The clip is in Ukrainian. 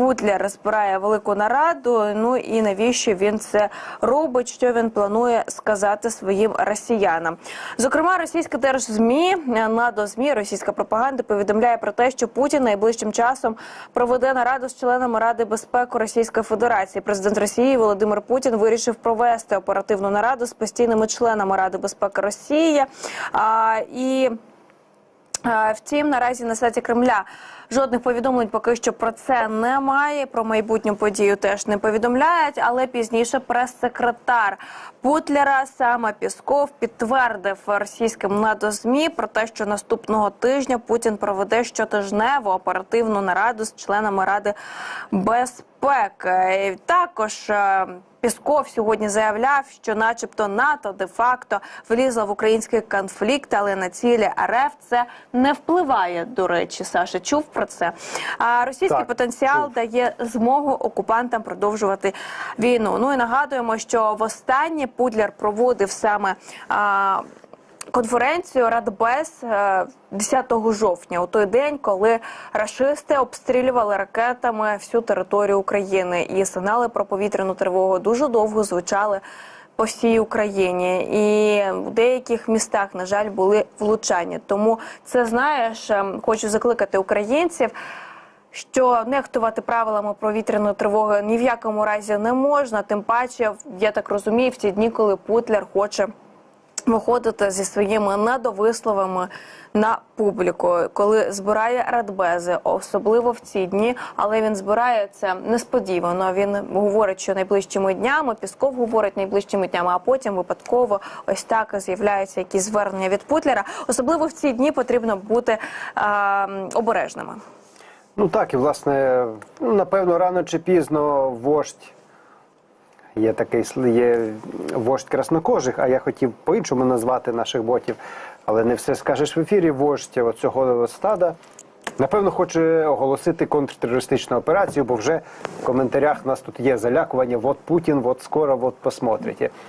Путляр збирає велику нараду. Ну і навіщо він це робить? Що він планує сказати своїм росіянам? Зокрема, російське держзмі надо змі російська пропаганда повідомляє про те, що Путін найближчим часом проведе нараду з членами Ради безпеки Російської Федерації. Президент Росії Володимир Путін вирішив провести оперативну нараду з постійними членами Ради безпеки Росії. А, і Е, Втім, наразі на сайті Кремля жодних повідомлень поки що про це немає. Про майбутню подію теж не повідомляють. Але пізніше прес-секретар Путляра саме Пісков підтвердив російським надозмі про те, що наступного тижня Путін проведе щотижневу оперативну нараду з членами Ради безпеки. Також е, Пісков сьогодні заявляв, що, начебто, НАТО де-факто влізла в український конфлікт, але на цілі РФ це не впливає. До речі, Саша чув про це. А російський Так, потенціал чув. дає змогу окупантам продовжувати війну. Ну і нагадуємо, що востаннє Пудляр проводив саме. А, Конференцію Радбез е, 10 жовтня, у той день, коли рашисти обстрілювали ракетами всю територію України, і сигнали про повітряну тривогу дуже довго звучали по всій Україні, і в деяких містах, на жаль, були влучання. Тому це знаєш, ем, хочу закликати українців. Що нехтувати правилами повітряної тривоги ні в якому разі не можна, тим паче, я так розумію, в ті дні, коли Путляр хоче виходити зі своїми недовисловами на публіку, коли збирає радбези, особливо в ці дні, але він збирає це несподівано. Він говорить, що найближчими днями Пісков говорить найближчими днями, а потім випадково ось так з'являються якісь звернення від Путляра. Особливо в ці дні потрібно бути е, обережними. Ну так, і власне, ну, напевно, рано чи пізно вождь. Є такий є вождь краснокожих, а я хотів по-іншому назвати наших ботів, але не все скажеш в ефірі. Вождь цього стада. Напевно, хоче оголосити контртерористичну операцію, бо вже в коментарях нас тут є залякування. Вот Путін, вот скоро, вот посмотрите.